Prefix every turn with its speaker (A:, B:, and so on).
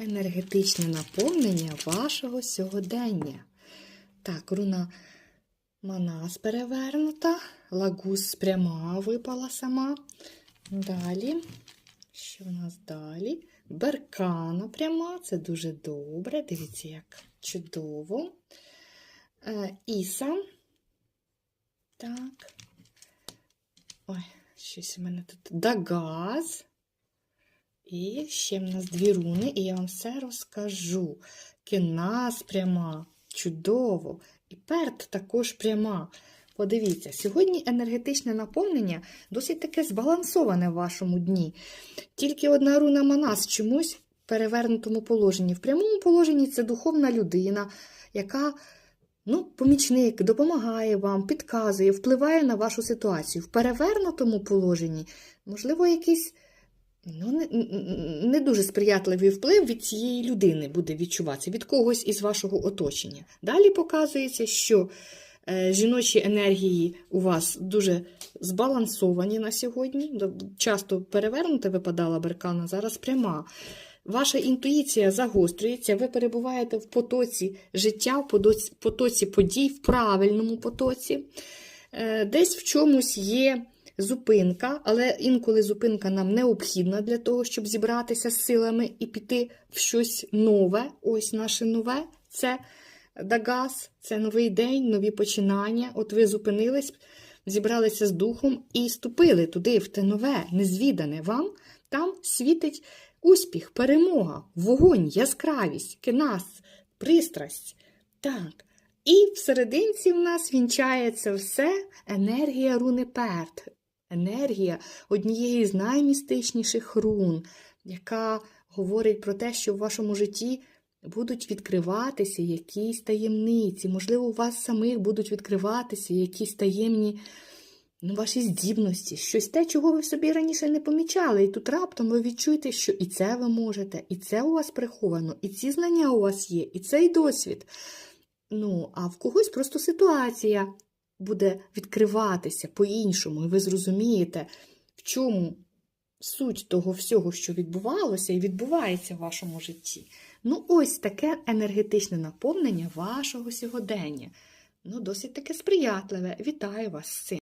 A: енергетичне наповнення вашого сьогодення. Так, руна Манас перевернута, лагус пряма випала сама. Далі, що в нас далі? Беркана пряма, це дуже добре. Дивіться, як чудово. Е, Іса. Так. Ой, щось у мене тут. Дагаз. І ще в нас дві руни, і я вам все розкажу. Кенас пряма, чудово. І перт також пряма. Подивіться, сьогодні енергетичне наповнення досить таке збалансоване в вашому дні. Тільки одна руна Манас чомусь в перевернутому положенні. В прямому положенні це духовна людина, яка ну, помічник, допомагає вам, підказує, впливає на вашу ситуацію. В перевернутому положенні, можливо, якийсь ну, не, не дуже сприятливий вплив від цієї людини буде відчуватися, від когось із вашого оточення. Далі показується, що е, жіночі енергії у вас дуже збалансовані на сьогодні. Часто перевернута випадала беркана, зараз пряма. Ваша інтуїція загострюється, ви перебуваєте в потоці життя, в потоці- подій, в правильному потоці. Е, Десь в чомусь є зупинка, але інколи зупинка нам необхідна для того, щоб зібратися з силами і піти в щось нове. Ось наше нове це Дагас, це новий день, нові починання. От ви зупинились, зібралися з духом і ступили туди, в те нове, незвідане вам. Там світить успіх, перемога, вогонь, яскравість, кенас, пристрасть. Так. І всерединці в нас вінчається все енергія руни Перт. Енергія однієї з наймістичніших рун, яка говорить про те, що в вашому житті будуть відкриватися якісь таємниці. Можливо, у вас самих будуть відкриватися якісь таємні ну, ваші здібності, щось те, чого ви собі раніше не помічали. І тут раптом ви відчуєте, що і це ви можете, і це у вас приховано, і ці знання у вас є, і цей досвід. Ну, а в когось просто ситуація буде відкриватися по-іншому, і ви зрозумієте, в чому суть того всього, що відбувалося і відбувається в вашому житті. Ну, ось таке енергетичне наповнення вашого сьогодення. Ну, досить таке сприятливе. Вітаю вас з цим.